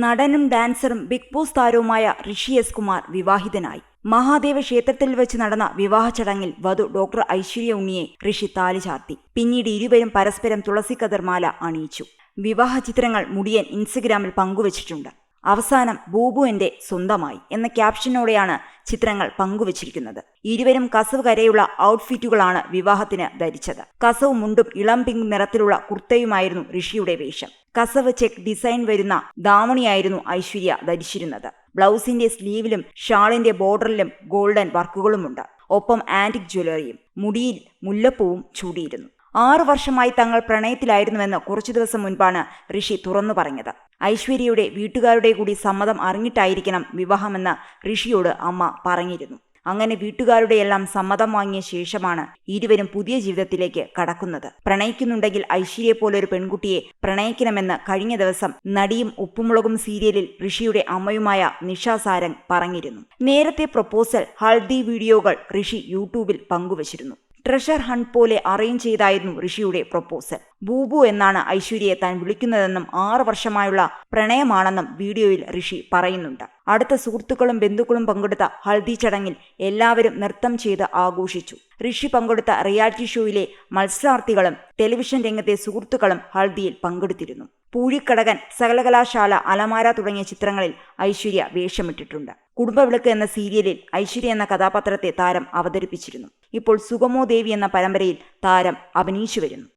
നടനും ഡാൻസറും big boss താരവുമായ Rishi S Kumar വിവാഹിതനായി. മഹാദേവ ക്ഷേത്രത്തിൽ വെച്ച് നടന്ന വിവാഹ ചടങ്ങിൽ വധു ഡോക്ടർ ഐശ്വര്യ ഉണ്ണിയെ ഋഷി താലി ചാർത്തി. പിന്നീട് ഇരുവരും പരസ്പരം തുളസി കതിർമാല അണിയിച്ചു. വിവാഹ ചിത്രങ്ങൾ മുടിയൻ ഇൻസ്റ്റഗ്രാമിൽ പങ്കുവച്ചിട്ടുണ്ട്. അവസാനം ബൂബു എന്റെ സ്വന്തമായി എന്ന ക്യാപ്ഷനോടെയാണ് ചിത്രങ്ങൾ പങ്കുവച്ചിരിക്കുന്നത്. ഇരുവരും കസവ് കരയുള്ള ഔട്ട്ഫിറ്റുകളാണ് വിവാഹത്തിന് ധരിച്ചത്. കസവ് മുണ്ടും ഇളം പിങ്ക് നിറത്തിലുള്ള കുർത്തയുമായിരുന്നു ഋഷിയുടെ വേഷം. കസവ് ചെക്ക് ഡിസൈൻ വരുന്ന ദാമണിയായിരുന്നു ഐശ്വര്യ ധരിച്ചിരുന്നത്. ബ്ലൗസിന്റെ സ്ലീവിലും ഷാളിന്റെ ബോർഡറിലും ഗോൾഡൻ വർക്കുകളുമുണ്ട്. ഒപ്പം ആന്റിക് ജ്വല്ലറിയും മുടിയിൽ മുല്ലപ്പൂവും ചൂടിയിരുന്നു. ആറു വർഷമായി തങ്ങൾ പ്രണയത്തിലായിരുന്നുവെന്ന് കുറച്ചു ദിവസം മുൻപാണ് ഋഷി തുറന്നു പറഞ്ഞത്. ഐശ്വര്യയുടെ വീട്ടുകാരുടെ കൂടി സമ്മതം അറിഞ്ഞിട്ടായിരിക്കണം വിവാഹമെന്ന് ഋഷിയോട് അമ്മ പറഞ്ഞിരുന്നു. അങ്ങനെ വീട്ടുകാരുടെ എല്ലാം സമ്മതം വാങ്ങിയ ശേഷമാണ് ഇരുവരും പുതിയ ജീവിതത്തിലേക്ക് കടക്കുന്നത്. പ്രണയിക്കുന്നുണ്ടെങ്കിൽ ഐശ്വര്യയെ പോലൊരു പെൺകുട്ടിയെ പ്രണയിക്കണമെന്ന് കഴിഞ്ഞ ദിവസം നടിയും ഉപ്പുമുളകും സീരിയലിൽ ഋഷിയുടെ അമ്മയുമായ നിഷ സാരംഗ് പറഞ്ഞിരുന്നു. നേരത്തെ പ്രപ്പോസൽ ഹൾദി വീഡിയോകൾ ഋഷി യൂട്യൂബിൽ പങ്കുവച്ചിരുന്നു. ട്രഷർ ഹണ്ട് പോലെ അറേഞ്ച് ചെയ്തായിരുന്നു ഋഷിയുടെ പ്രൊപ്പോസൽ. ബൂബു എന്നാണ് ഐശ്വര്യയെ താൻ വിളിക്കുന്നതെന്നും ആറ് വർഷമായുള്ള പ്രണയമാണെന്നും വീഡിയോയിൽ ഋഷി പറയുന്നുണ്ട്. അടുത്ത സുഹൃത്തുക്കളും ബന്ധുക്കളും പങ്കെടുത്ത ഹൽദി ചടങ്ങിൽ എല്ലാവരും നൃത്തം ചെയ്ത് ആഘോഷിച്ചു. ഋഷി പങ്കെടുത്ത റിയാലിറ്റി ഷോയിലെ മത്സരാർത്ഥികളും ടെലിവിഷൻ രംഗത്തെ സുഹൃത്തുക്കളും ഹൽദിയിൽ പങ്കെടുത്തിരുന്നു. പൂഴിക്കടകൻ സകലകലാശാല അലമാര തുടങ്ങിയ ചിത്രങ്ങളിൽ ഐശ്വര്യ വേഷമിട്ടിട്ടുണ്ട്. കുടുംബവിളക്ക് എന്ന സീരിയലിൽ ഐശ്വര്യ എന്ന കഥാപാത്രത്തെ താരം അവതരിപ്പിച്ചിരുന്നു. ഇപ്പോൾ സുഗമോ ദേവി എന്ന പരമ്പരയിൽ താരം അഭിനയിച്ചു വരുന്നു.